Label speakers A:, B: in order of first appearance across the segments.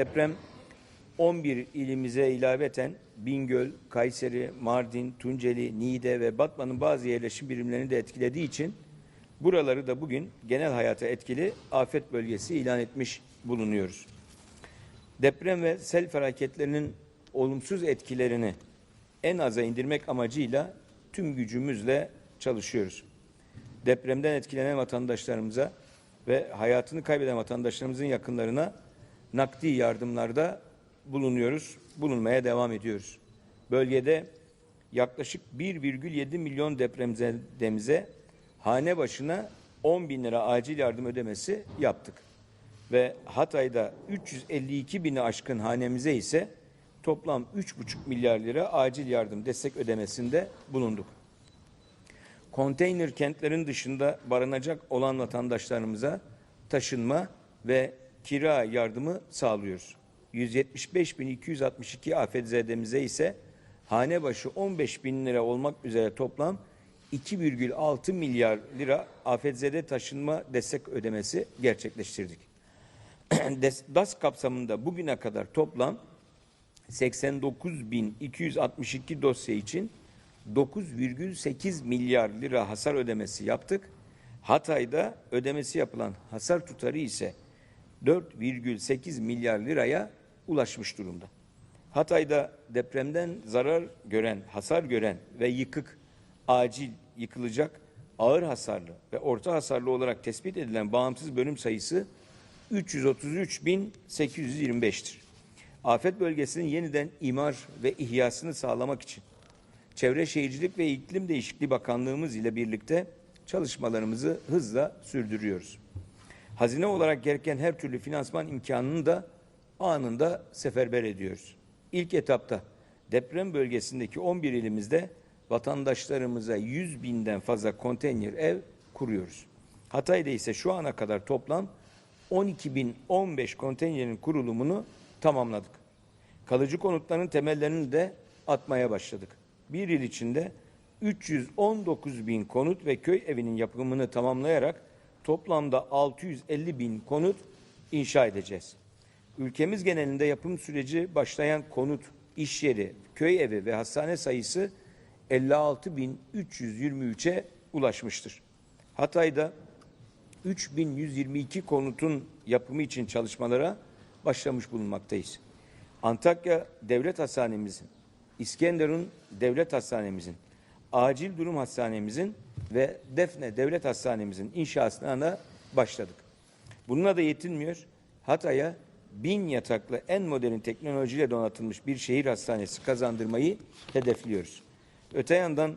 A: Deprem 11 ilimize ilaveten Bingöl, Kayseri, Mardin, Tunceli, Niğde ve Batman'ın bazı yerleşim birimlerini de etkilediği için buraları da bugün genel hayata etkili afet bölgesi ilan etmiş bulunuyoruz. Deprem ve sel felaketlerinin olumsuz etkilerini en aza indirmek amacıyla tüm gücümüzle çalışıyoruz. Depremden etkilenen vatandaşlarımıza ve hayatını kaybeden vatandaşlarımızın yakınlarına nakdi yardımlarda bulunuyoruz, bulunmaya devam ediyoruz. Bölgede yaklaşık 1,7 milyon depremzedemize hane başına 10 bin lira acil yardım ödemesi yaptık. Ve Hatay'da 352 bini aşkın hanemize ise toplam 3,5 milyar lira acil yardım destek ödemesinde bulunduk. Konteyner kentlerin dışında barınacak olan vatandaşlarımıza taşınma ve kira yardımı sağlıyoruz. 175.262 afetzedemize ise hane başı 15 bin lira olmak üzere toplam 2,6 milyar lira afetzede taşınma destek ödemesi gerçekleştirdik. DAS kapsamında bugüne kadar toplam 89.262 dosya için 9,8 milyar lira hasar ödemesi yaptık. Hatay'da ödemesi yapılan hasar tutarı ise 4,8 milyar liraya ulaşmış durumda. Hatay'da depremden zarar gören, hasar gören ve yıkık, acil yıkılacak, ağır hasarlı ve orta hasarlı olarak tespit edilen bağımsız bölüm sayısı 333.825'tir. Afet bölgesinin yeniden imar ve ihyasını sağlamak için Çevre Şehircilik ve İklim Değişikliği Bakanlığımız ile birlikte çalışmalarımızı hızla sürdürüyoruz. Hazine olarak gereken her türlü finansman imkanını da anında seferber ediyoruz. İlk etapta deprem bölgesindeki 11 ilimizde vatandaşlarımıza 100 binden fazla konteyner ev kuruyoruz. Hatay'da ise şu ana kadar toplam 12.015 konteynerin kurulumunu tamamladık. Kalıcı konutların temellerini de atmaya başladık. Bir yıl içinde 319 bin konut ve köy evinin yapımını tamamlayarak toplamda 650 bin konut inşa edeceğiz. Ülkemiz genelinde yapım süreci başlayan konut, iş yeri, köy evi ve hastane sayısı 56.323'e ulaşmıştır. Hatay'da 3122 konutun yapımı için çalışmalara başlamış bulunmaktayız. Antakya Devlet Hastanemizin, İskenderun Devlet Hastanemizin, Acil Durum Hastanemizin ve Defne Devlet Hastanemizin inşasına da başladık. Bununla da yetinmiyor. Hatay'a bin yataklı en modern teknolojiyle donatılmış bir şehir hastanesi kazandırmayı hedefliyoruz. Öte yandan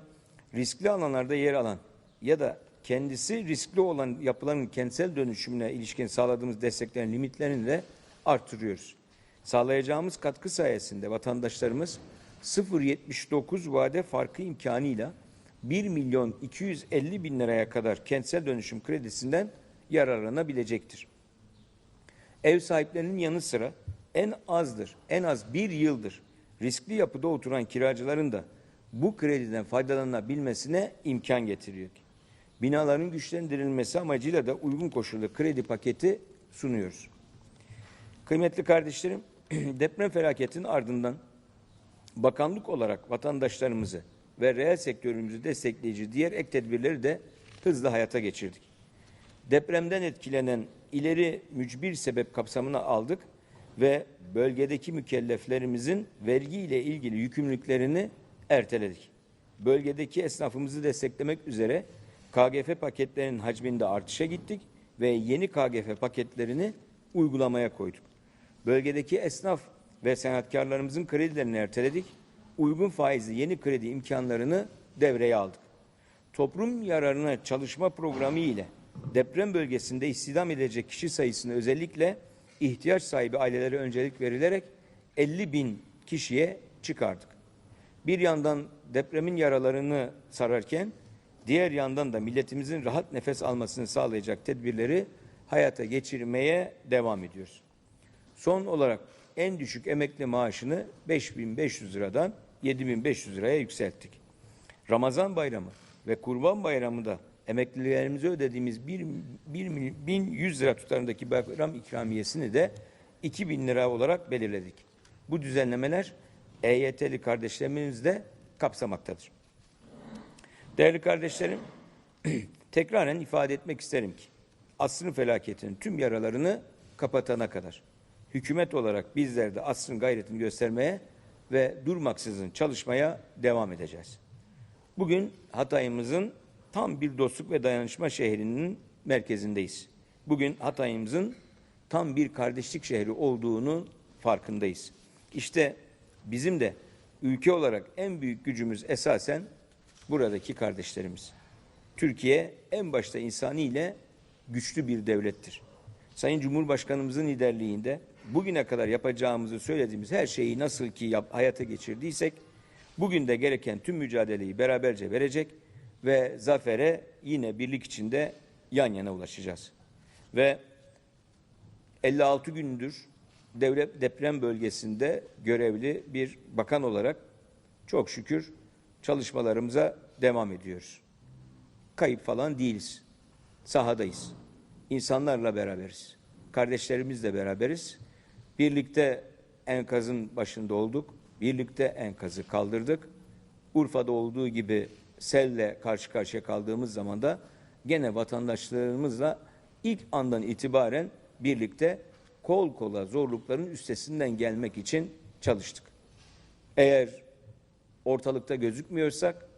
A: riskli alanlarda yer alan ya da kendisi riskli olan yapıların kentsel dönüşümüne ilişkin sağladığımız desteklerin limitlerini de artırıyoruz. Sağlayacağımız katkı sayesinde vatandaşlarımız 0.79 vade farkı imkanıyla 1 milyon 250 bin liraya kadar kentsel dönüşüm kredisinden yararlanabilecektir. Ev sahiplerinin yanı sıra en azdır, en az bir yıldır riskli yapıda oturan kiracıların da bu krediden faydalanabilmesine imkan getiriyor. Binaların güçlendirilmesi amacıyla da uygun koşullu kredi paketi sunuyoruz. Kıymetli kardeşlerim, deprem felaketinin ardından bakanlık olarak vatandaşlarımızı ve reel sektörümüzü destekleyici diğer ek tedbirleri de hızla hayata geçirdik. Depremden etkilenen ileri mücbir sebep kapsamına aldık ve bölgedeki mükelleflerimizin vergi ile ilgili yükümlülüklerini erteledik. Bölgedeki esnafımızı desteklemek üzere KGF paketlerinin hacminde artışa gittik ve yeni KGF paketlerini uygulamaya koyduk. Bölgedeki esnaf ve sanatkarlarımızın kredilerini erteledik. Uygun faizli yeni kredi imkanlarını devreye aldık. Toplum yararına çalışma programı ile deprem bölgesinde istihdam edilecek kişi sayısını özellikle ihtiyaç sahibi ailelere öncelik verilerek 50 bin kişiye çıkardık. Bir yandan depremin yaralarını sararken diğer yandan da milletimizin rahat nefes almasını sağlayacak tedbirleri hayata geçirmeye devam ediyoruz. Son olarak en düşük emekli maaşını 5500 liradan 7500 liraya yükselttik. Ramazan bayramı ve Kurban bayramında emeklilerimize ödediğimiz 1, 1100 lira tutarındaki bayram ikramiyesini de 2000 lira olarak belirledik. Bu düzenlemeler EYT'li kardeşlerimizi de kapsamaktadır. Değerli kardeşlerim, tekraren ifade etmek isterim ki asrın felaketinin tüm yaralarını kapatana kadar hükümet olarak bizler de asrın gayretini göstermeye ve durmaksızın çalışmaya devam edeceğiz. Bugün Hatay'ımızın tam bir dostluk ve dayanışma şehrinin merkezindeyiz. Bugün Hatay'ımızın tam bir kardeşlik şehri olduğunu farkındayız. İşte bizim de ülke olarak en büyük gücümüz esasen buradaki kardeşlerimiz. Türkiye en başta insaniyle güçlü bir devlettir. Sayın Cumhurbaşkanımızın liderliğinde bugüne kadar yapacağımızı söylediğimiz her şeyi nasıl ki yap, hayata geçirdiysek bugün de gereken tüm mücadeleyi beraberce verecek ve zafere yine birlik içinde yan yana ulaşacağız. Ve 56 gündür devlet deprem bölgesinde görevli bir bakan olarak çok şükür çalışmalarımıza devam ediyoruz. Kayıp falan değiliz. Sahadayız. İnsanlarla beraberiz. Kardeşlerimizle beraberiz. Birlikte enkazın başında olduk. Birlikte enkazı kaldırdık. Urfa'da olduğu gibi selle karşı karşıya kaldığımız zaman da gene vatandaşlarımızla ilk andan itibaren birlikte kol kola zorlukların üstesinden gelmek için çalıştık. Eğer ortalıkta gözükmüyorsak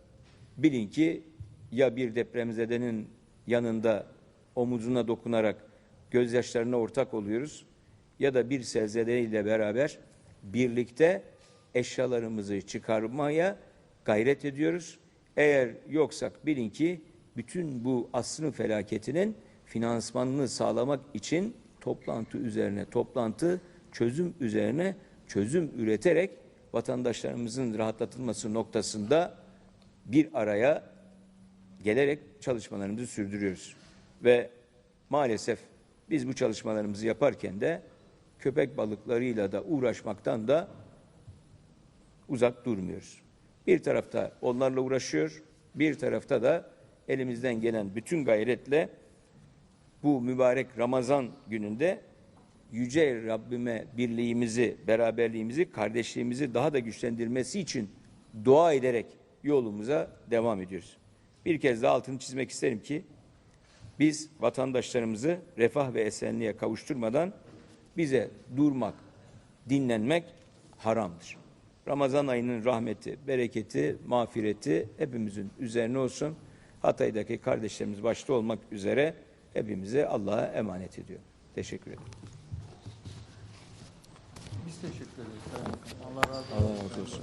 A: bilin ki ya bir depremzedenin yanında omuzuna dokunarak gözyaşlarına ortak oluyoruz ya da bir selzeleyle beraber birlikte eşyalarımızı çıkarmaya gayret ediyoruz. Eğer yoksak bilin ki bütün bu asrın felaketinin finansmanını sağlamak için toplantı üzerine toplantı, çözüm üzerine çözüm üreterek vatandaşlarımızın rahatlatılması noktasında bir araya gelerek çalışmalarımızı sürdürüyoruz. Ve maalesef biz bu çalışmalarımızı yaparken de köpek balıklarıyla da uğraşmaktan da uzak durmuyoruz. Bir tarafta onlarla uğraşıyor, bir tarafta da elimizden gelen bütün gayretle bu mübarek Ramazan gününde yüce Rabbime birliğimizi, beraberliğimizi, kardeşliğimizi daha da güçlendirmesi için dua ederek yolumuza devam ediyoruz. Bir kez daha altını çizmek isterim ki biz vatandaşlarımızı refah ve esenliğe kavuşturmadan bize durmak, dinlenmek haramdır. Ramazan ayının rahmeti, bereketi, mağfireti hepimizin üzerine olsun. Hatay'daki kardeşlerimiz başta olmak üzere hepimize Allah'a emanet ediyor. Teşekkür ederim.
B: Biz teşekkür ederiz. Allah razı olsun.
A: Allah razı olsun.